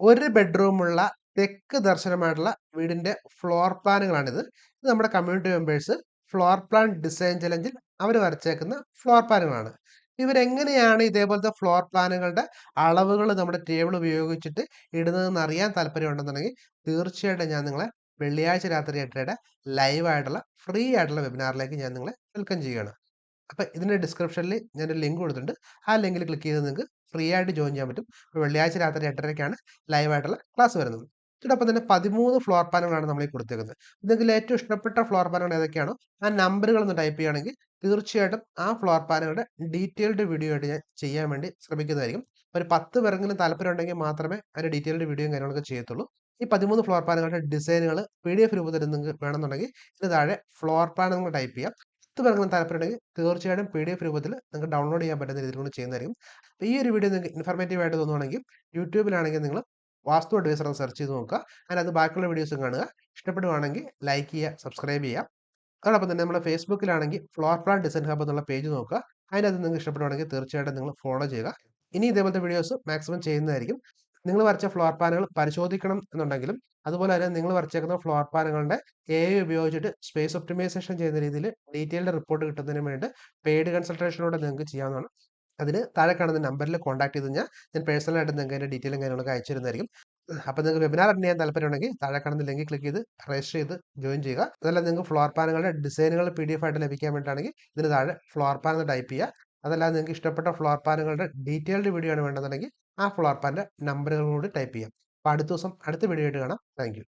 ഒരു ബെഡ്റൂമുള്ള തെക്ക് ദർശനമായിട്ടുള്ള വീടിന്റെ ഫ്ലോർ പ്ലാനുകളാണിത്. ഇത് നമ്മുടെ community members floor plan design ചലഞ്ചിൽ അവർ വരച്ചേക്കുന്ന ഫ്ലോർ പ്ലാനുകളാണ്. ഇവരെങ്ങനെയാണ് ഇതേപോലത്തെ ഫ്ലോർ പ്ലാനുകളുടെ അളവുകൾ നമ്മുടെ ടേബിൾ ഉപയോഗിച്ചിട്ട് ഇടുന്നതെന്ന് അറിയാൻ താല്പര്യമുണ്ടെന്നുണ്ടെങ്കിൽ തീർച്ചയായിട്ടും ഞാൻ നിങ്ങളെ വെള്ളിയാഴ്ച രാത്രി എട്ടരയുടെ ലൈവ് ആയിട്ടുള്ള ഫ്രീ ആയിട്ടുള്ള വെബിനാറിലേക്ക് ഞാൻ നിങ്ങളെ വെൽക്കം ചെയ്യുകയാണ്. അപ്പോൾ ഇതിന്റെ ഡിസ്ക്രിപ്ഷനിൽ ഞാനൊരു ലിങ്ക് കൊടുത്തിട്ടുണ്ട്. ആ ലിങ്കിൽ ക്ലിക്ക് ചെയ്ത് നിങ്ങൾക്ക് ഫ്രീ ആയിട്ട് ജോയിൻ ചെയ്യാൻ പറ്റും. അപ്പോൾ വെള്ളിയാഴ്ച രാത്രി എട്ടരയ്ക്കാണ് ലൈവായിട്ടുള്ള ക്ലാസ് വരുന്നത്. ഇതോടൊപ്പം തന്നെ പതിമൂന്ന് ഫ്ലോർ പാനുകളാണ് നമ്മൾ ഈ കൊടുത്തേക്കുന്നത്. നിങ്ങൾക്ക് ഏറ്റവും ഇഷ്ടപ്പെട്ട ഫ്ലോർ പാനുകൾ ഏതൊക്കെയാണോ ആ നമ്പറുകൾ ഒന്ന് ടൈപ്പ് ചെയ്യുകയാണെങ്കിൽ തീർച്ചയായിട്ടും ആ ഫ്ലോർ പാനുകളുടെ ഡീറ്റെയിൽഡ് വീഡിയോ ആയിട്ട് ഞാൻ ചെയ്യാൻ വേണ്ടി ശ്രമിക്കുന്നതായിരിക്കും. ഒരു പത്ത് പേരെങ്കിലും താല്പര്യം ഉണ്ടെങ്കിൽ മാത്രമേ അതിന്റെ ഡീറ്റെയിൽഡ് വീഡിയോയും കാര്യങ്ങളൊക്കെ ചെയ്യത്തുള്ളൂ. ഈ പതിമൂന്ന് ഫ്ലോർ പാനുകളുടെ ഡിസൈനുകൾ പി ഡി എഫ് രൂപത്തിൽ നിങ്ങൾക്ക് വേണമെന്നുണ്ടെങ്കിൽ ഇതിന് താഴെ ഫ്ലോർ പാൻ നിങ്ങൾ ടൈപ്പ് ചെയ്യാം. പത്ത് പേർക്കും താല്പര്യമുണ്ടെങ്കിൽ തീർച്ചയായിട്ടും പി ഡി എഫ് രൂപത്തിൽ നിങ്ങൾക്ക് ഡൗൺലോഡ് ചെയ്യാൻ പറ്റുന്ന രീതിയിൽ കൊണ്ട് ചെയ്യുന്നതായിരിക്കും ഈ ഒരു വീഡിയോ നിങ്ങൾക്ക് ഇൻഫർമേറ്റീവ് ആയിട്ട് തോന്നുവാണെങ്കിൽ യൂട്യൂബിലാണെങ്കിൽ നിങ്ങൾ വാസ്തു അഡ്വൈസർ സെർച്ച് ചെയ്ത് നോക്കുക. അതിനകത്ത് ബാക്കിയുള്ള വീഡിയോസും കാണുക. ഇഷ്ടപ്പെടുവാണെങ്കിൽ ലൈക്ക് ചെയ്യുക സബ്സ്ക്രൈബ് ചെയ്യുക. അതോടൊപ്പം തന്നെ നമ്മുടെ ഫേസ്ബുക്കിലാണെങ്കിൽ ഫ്ലോർ പ്ലാൻ ഡിസൈൻ ഹബ് എന്നുള്ള പേജ് നോക്കുക. അതിനകത്ത് നിങ്ങൾക്ക് ഇഷ്ടപ്പെടുവാണെങ്കിൽ തീർച്ചയായിട്ടും നിങ്ങൾ ഫോളോ ചെയ്യുക. ഇനി ഇതേപോലത്തെ വീഡിയോസ് മാക്സിമം ചെയ്യുന്നതായിരിക്കും. നിങ്ങൾ വരച്ച ഫ്ലോർ പ്ലാനുകൾ പരിശോധിക്കണം എന്നുണ്ടെങ്കിലും അതുപോലെ തന്നെ നിങ്ങൾ വരച്ചേക്കുന്ന ഫ്ലോർ പ്ലാനുകളുടെ എ ഉപയോഗിച്ചിട്ട് സ്പേസ് ഒപ്റ്റിമൈസേഷൻ ചെയ്യുന്ന രീതിയിൽ ഡീറ്റെയിൽഡ് റിപ്പോർട്ട് കിട്ടുന്നതിന് വേണ്ടി പെയ്ഡ് കൺസൾട്ടേഷനോടെ നിങ്ങൾക്ക് ചെയ്യാവുന്നതാണ്. അതിന് താഴെ കാണുന്ന നമ്പറിൽ കോൺടാക്ട് ചെയ്ത് ഞാൻ പേഴ്സണലായിട്ട് നിങ്ങൾക്ക് അതിന്റെ ഡീറ്റെയിലും കാര്യങ്ങളൊക്കെ അയച്ചു തരുന്നതായിരിക്കും. അപ്പോൾ നിങ്ങൾക്ക് വെബിനാർ അറ്റൻഡ് ചെയ്യാൻ താല്പര്യമുണ്ടെങ്കിൽ താഴെ കാണുന്ന ലിങ്കിൽ ക്ലിക്ക് ചെയ്ത് രജിസ്റ്റർ ചെയ്ത് ജോയിൻ ചെയ്യുക. അതല്ല നിങ്ങൾക്ക് ഫ്ലോർ പാനുകളുടെ ഡിസൈനുകൾ പി ഡി എഫ് ആയിട്ട് ലഭിക്കാൻ വേണ്ടിയിട്ടാണെങ്കിൽ ഇതിന് താഴെ ഫ്ലോർ പാൻ എന്ന് ടൈപ്പ് ചെയ്യുക. അതല്ലാതെ നിങ്ങൾക്ക് ഇഷ്ടപ്പെട്ട ഫ്ലോർ പാനുകളുടെ ഡീറ്റെയിൽഡ് വീഡിയോ ആണ് വേണ്ടതെന്നുണ്ടെങ്കിൽ ആ ഫ്ലവർ പാന്റെ നമ്പറുകൾ കൂടി ടൈപ്പ് ചെയ്യാം. അപ്പോൾ അടുത്ത ദിവസം അടുത്ത വീഡിയോ ആയിട്ട് കാണാം. താങ്ക്